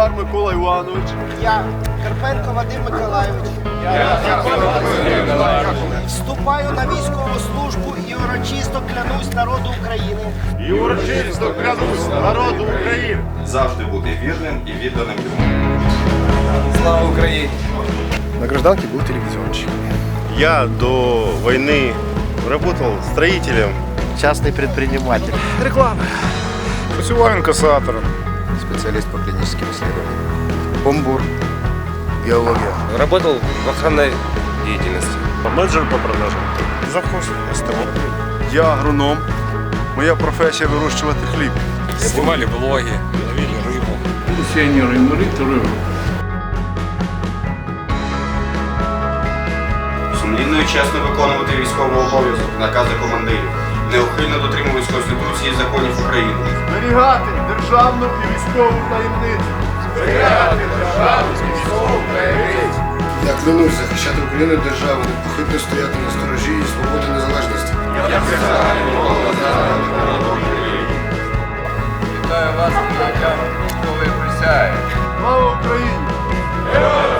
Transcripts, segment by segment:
Кушнар Микола Іванович. Я Карпенко Вадим Миколайович. Вступаю на військову службу і урочисто клянусь народу України. І урочисто клянусь народу України. завжди бути вірним і відданим йому. Слава Україні! На гражданке был телевизионщик. Я до войны работал строителем. Частний предприниматель. Працюваю инкассатором. Специалист по клиническим исследованиям. Бомбур. Геология. Работал в охранной деятельности. Менеджер по продажам. Завхоз СТО. Я агроном. Моя професія вирощувати хліб. Снимали блоги, ловили рыбу. Пенсіонери, інвалід, рибу. Сумлінно і чесно виконувати військовий обов'язок, накази командирів, неухильно дотримуватись Конституції і законів України. Зберігати державну і військову таємницю. Зберігати державну і військову таємницю. Я клянусь захищати Україну державу, непохитно стояти на сторожі і свободи незалежності. Вітаю вас з прийняттям військової присяги. Слава Україні!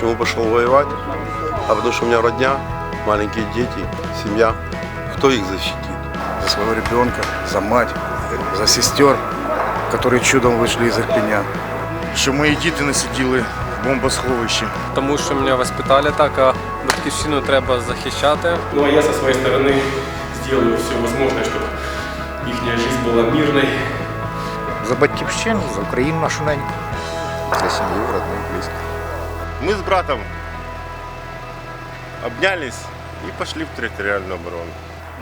Почему пошел воевать? А потому что у меня родня, маленькие дети, семья. Кто их защитит? За своего ребенка, за мать, за сестер, которые чудом вышли из Ирпеня. Що мої діти не сиділи в бомбосховищі. тому що мене воспитали так, а батьківщину треба захищати. Ну а я со своей стороны сделаю все возможное, чтобы их жизнь была мирной. За батьківщину, за Україну нашу неньку. За сім'ю, родних, близьких. Мы с братом обнялись и пошли в территориальную оборону.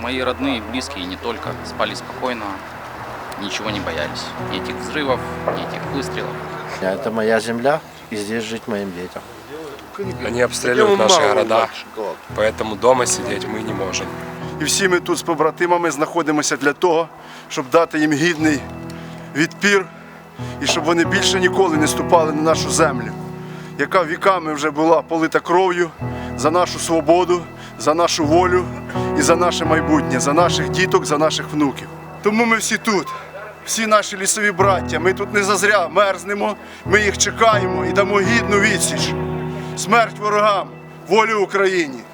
Мои родные и близкие, и не только, спали спокойно, ничего не боялись. Ни этих взрывов, ни этих выстрелов. Это моя земля, и здесь жить моим детям. Они обстреливают наши города, поэтому дома сидеть мы не можем. І всі ми тут з побратимами знаходимося для того, щоб дати їм гідний відпір і щоб вони більше ніколи не ступали на нашу землю, яка віками вже була полита кров'ю за нашу свободу, за нашу волю і за наше майбутнє, за наших діток, за наших внуків. Тому ми всі тут, всі наші лісові браття. Ми тут не зазря мерзнемо, ми їх чекаємо і дамо гідну відсіч. Смерть ворогам, волю Україні!